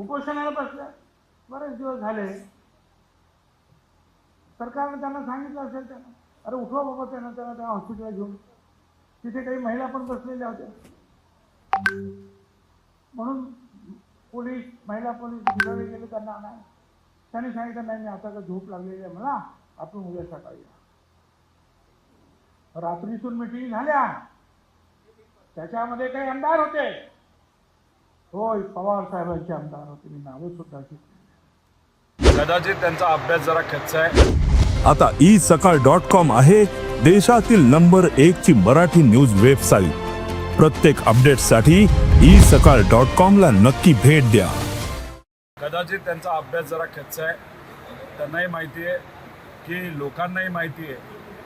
उपोषणाला बसल्या बरेच दिवस झाले. सरकारनं त्यांना सांगितलं असेल त्यांना. अरे उठवा बाबा त्यांना त्यांना त्या हॉस्पिटलला घेऊन. तिथे काही महिला पण बसलेल्या होत्या. म्हणून पोलीस महिला पोलीस फिरवले गेले त्यांना नाही त्यांनी सांगितलं नाही मी आता का झोप लागलेली आहे मला. आपण उद्या सकाळी या. रात्रीतून मिटिंग झाल्या. त्याच्यामध्ये काही आमदार होते. होय पवार साहेबांचे आमदार होते मी नावं सुद्धा घेतली कदाचित त्यांचा अभ्यास जरा कच्चा आहे. आता ई सकाळ डॉट कॉम आहे देशातील नंबर एक ची मराठी न्यूज वेबसाईट. प्रत्येक अपडेटसाठी ई सकाळ डॉट कॉम ला नक्की भेट द्या. कदाचित त्यांचा अभ्यास जरा कच्चा आहे. त्यांनाही माहिती आहे की लोकांनाही माहिती आहे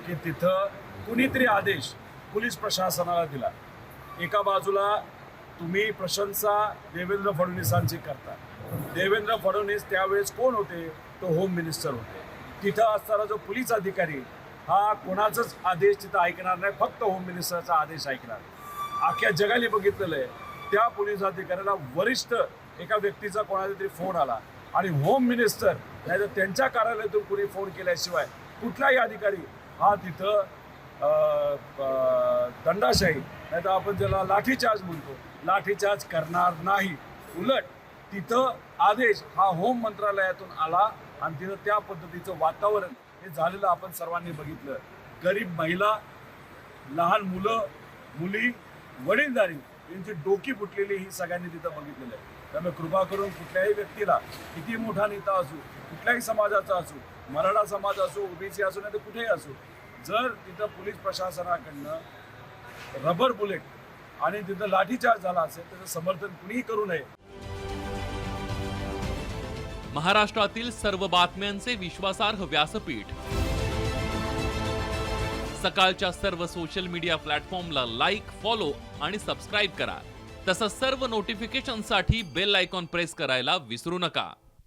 की तिथं कुणीतरी आदेश पोलीस प्रशासनाला दिला. एका बाजूला तुम्ही प्रशंसा देवेंद्र फडणवीसांची करता. देवेंद्र फडणवीस त्यावेळेस कोण होते? तो होम मिनिस्टर होते. तिथं असताना जो पोलीस अधिकारी हा कोणाचाच आदेश तिथं ऐकणार नाही फक्त होम मिनिस्टरचा आदेश ऐकणार. अख्ख्या जगाने बघितलेलं आहे. त्या पोलीस अधिकाऱ्याला वरिष्ठ एका व्यक्तीचा कोणाचा तरी फोन आला. आणि होम मिनिस्टर नाही तर त्यांच्या कार्यालयातून कुणी फोन केल्याशिवाय कुठलाही अधिकारी हा तिथं दंडाशाही नाही तर आपण ज्याला लाठीचार्ज म्हणतो लाठीचार्ज करणार नाही. उलट तिथं आदेश हा होम मंत्रालयातून आला आणि तिथं त्या पद्धतीचं वातावरण हे झालेलं आपण सर्वांनी बघितलं. गरीब महिला लहान मुलं मुली वडीलधारी यांची डोकी फुटलेली ही सगळ्यांनी तिथं बघितलेलं आहे. त्यामुळे कृपा करून कुठल्याही व्यक्तीला किती मोठा नेता असू कुठल्याही समाजाचा असू मराठा समाज असो ओबीसी असो नाही तर कुठेही असो जर तिथं पोलीस प्रशासनाकडनं रबर बुलेट आणि तिथं लाठीचार्ज झाला असेल त्याचं समर्थन कुणीही करू नये. महाराष्ट्रातील सर्व बातम्यांचे विश्वासार्ह व्यासपीठ. सकाळच्या सर्व सोशल मीडिया प्लॅटफॉर्मला लाईक फॉलो आणि सबस्क्राईब करा. तसंच सर्व नोटिफिकेशनसाठी बेल आयकॉन प्रेस करायला विसरू नका.